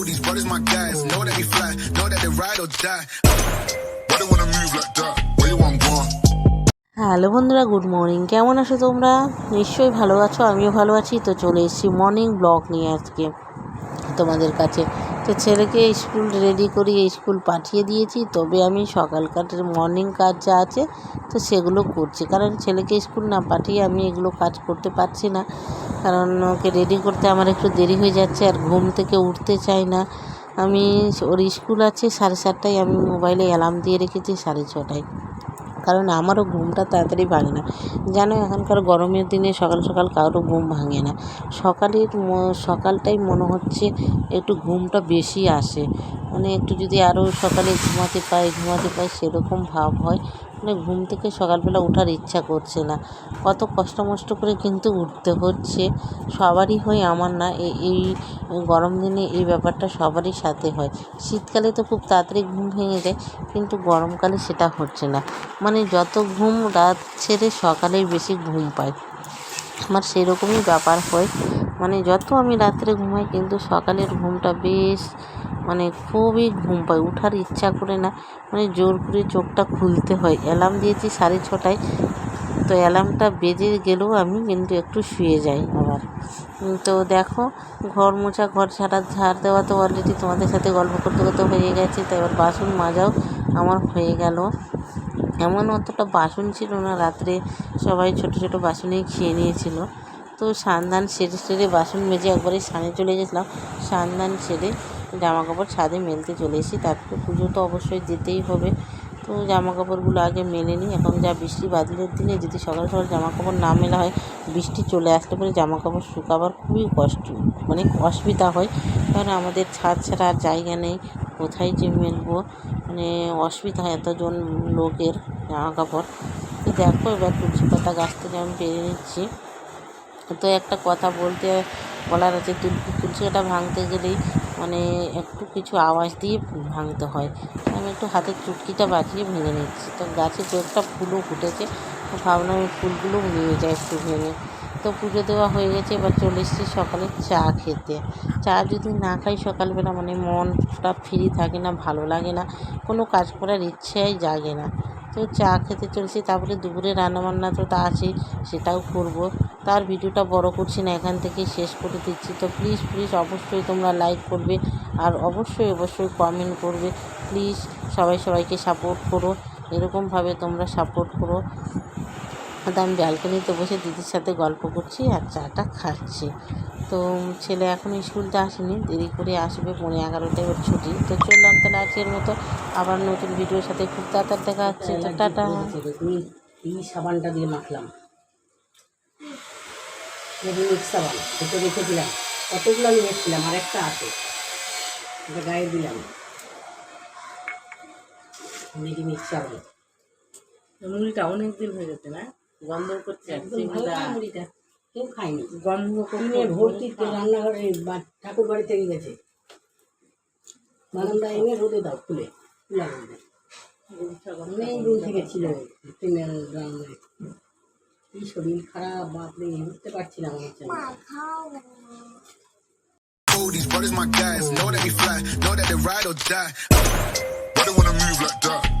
All these brothers my guys, know that they fly, know that they ride or die. Why they wanna move like that? Where you want gone? Hello বন্ধুরা good morning. কেমন আছো তোমরা? নিশ্চয়ই ভালো আছো আমিও ভালো আছি। তো চলে এসেছি মর্নিং ব্লগ নিয়ে আজকে তোমাদের কাছে। তো ছেলেকে স্কুল রেডি করিয়ে স্কুল পাঠিয়ে দিয়েছি। তবে আমি সকালকার মর্নিং কাজ যা আছে তো সেগুলো করছি। কারণ ছেলেকে স্কুল না পাঠিয়ে আমি এগুলো কাজ করতে পারছি না। কারণ ওকে রেডি করতে আমার একটু দেরি হয়ে যাচ্ছে আর ঘুম থেকে উঠতে চাই না। আমি ওর স্কুল আছে, সাড়ে সাতটায় আমি মোবাইলে অ্যালার্ম দিয়ে রেখেছি সাড়ে ছটায়। কারণ আমারও ঘুমটা তাড়াতাড়ি ভাঙে না। জানো, এখনকার গরমের দিনে সকাল সকাল কারোর ঘুম ভাঙে না। সকালের সকালটাই মনে হচ্ছে একটু ঘুমটা বেশি আসে। মানে একটু যদি আরও সকালে ঘুমাতে পাই ঘুমাতে পাই সেরকম ভাব হয়। মানে ঘুম থেকে সকালবেলা ওঠার ইচ্ছা করছে না। কত কষ্ট মষ্ট করে কিন্তু উঠতে হচ্ছে। সবারই হয়, আমার না এই গরম দিনে এই ব্যাপারটা সবারই সাথে হয়। শীতকালে তো খুব তাড়াতাড়ি ঘুম ভেঙে যায়, কিন্তু গরমকালে সেটা হচ্ছে না। মানে যত ঘুম রাত ছেড়ে সকালেই বেশি ঘুম পাই আমার সেরকমই ব্যাপার হয়। মানে যত আমি রাত্রে ঘুমাই কিন্তু সকালের ঘুমটা বেশ মানে খুবই ঘুম পাই উঠার ইচ্ছা করে না। মানে জোর করে চোখটা খুলতে হয়। অ্যালার্ম দিয়েছি সাড়ে ছটায়। তো অ্যালার্মটা বেজে গেলেও আমি কিন্তু একটু শুয়ে যাই আবার। তো দেখো, ঘর মোছা, ঘর ছাড়া ঝাড় দেওয়া তো অলরেডি তোমাদের সাথে গল্প করতে করতে হয়ে গেছে। তো এবার বাসন মাজাও আমার হয়ে গেল। এমন অতটা বাসন ছিল না, রাত্রে সবাই ছোট ছোট বাসনেই খেয়ে নিয়েছিল। তো সান্দান সেরে সেরে বাসন মেজে একবারে সানে চলে গেছিলাম। সান্দান সেরে জামা কাপড় ছাদে মেলতে চলে এসেছি। তারপরে পুজো তো অবশ্যই দিতেই হবে। তো জামা কাপড়গুলো আগে মেলে নিই। এখন যা বৃষ্টি বাদলের দিনে যদি সকাল সকাল জামা কাপড় না মেলা হয়, বৃষ্টি চলে আসলে পরে জামা কাপড় শুকাবার খুবই কষ্ট মানে অসুবিধা হয়। কারণ আমাদের ছাদ ছাড়া আর জায়গা নেই। কোথায় যে মেলবো? মানে অসুবিধা হয় এতজন লোকের জামা কাপড় তো দেখো এবার তুলসী পাতা গাছ থেকে আমি পেরে নিচ্ছি। তো একটা কথা বলতে বলার আছে তুলসী তুলসী কাটা ভাঙতে গেলেই মানে একটু কিছু আওয়াজ দিয়ে ভাঙতে হয়। আমি একটু হাতের চুটকিটা বাজিয়ে ভেঙে নিচ্ছি। তো গাছে কয়েকটা ফুলও ফুটেছে। ভাবলাম ওই ফুলগুলো নিয়ে যায় একটু ভেঙে। তো পুজো দেওয়া হয়ে গেছে, এবার চলে এসেছি সকালে চা খেতে। চা যদি না খাই সকালবেলা মানে মনটা ফ্রি থাকে না, ভালো লাগে না, কোনো কাজ করার ইচ্ছাই জাগে না। তো চা খেতে চলেছি, তারপরে দুপুরে রান্নাবান্না তো তা আছেই, সেটাও করব। তার ভিডিওটা বড় করছি না, এখান থেকে শেষ করে দিচ্ছি। তো প্লিজ প্লিজ অবশ্যই তোমরা লাইক করবে আর অবশ্যই অবশ্যই কমেন্ট করবে। প্লিজ সবাই সবাইকে সাপোর্ট করো, এরকমভাবে তোমরা সাপোর্ট করো। তো আমি ব্যালকনিতে বসে দিদির সাথে গল্প করছি আর চাটা খাচ্ছি। তো ছেলে এখন স্কুলতে আসেনি দেরি করে আসবে পনেরো এগারোটায় ওর ছুটি। তো চললাম তাহলে আজকের মতো। আবার নতুন ভিডিওর সাথে খুব তাড়াতাড়ি দেখা হচ্ছে। তো টাটা। তুমি এই সাবানটা দিয়ে মাখলাম। রেডিমিক্স সাবান দুটো রেখে দিলাম। কতগুলো আমি এসেছিলাম আর একটা আছে। এটা গায়ে দিলাম। রেডিমিক্স সাবান। মুড়িটা অনেক দিন হয়ে গেছে না? গন্ধ করছে মুড়িটা। কেউ খায়নি। গন্ধ ভর্তি রান্নাঘরে ঠাকুর বাড়ি থেকে গেছে? বারান্দা এনে রোদে দাও খুলে। খুলে অনেক দিন থেকে ছিল রান্নায় কি শরীর খারাপ বাপরে উঠতে পারছিলাম আমার these brothers my guys, know that they fly, know that they ride or die. Why they wanna move like that?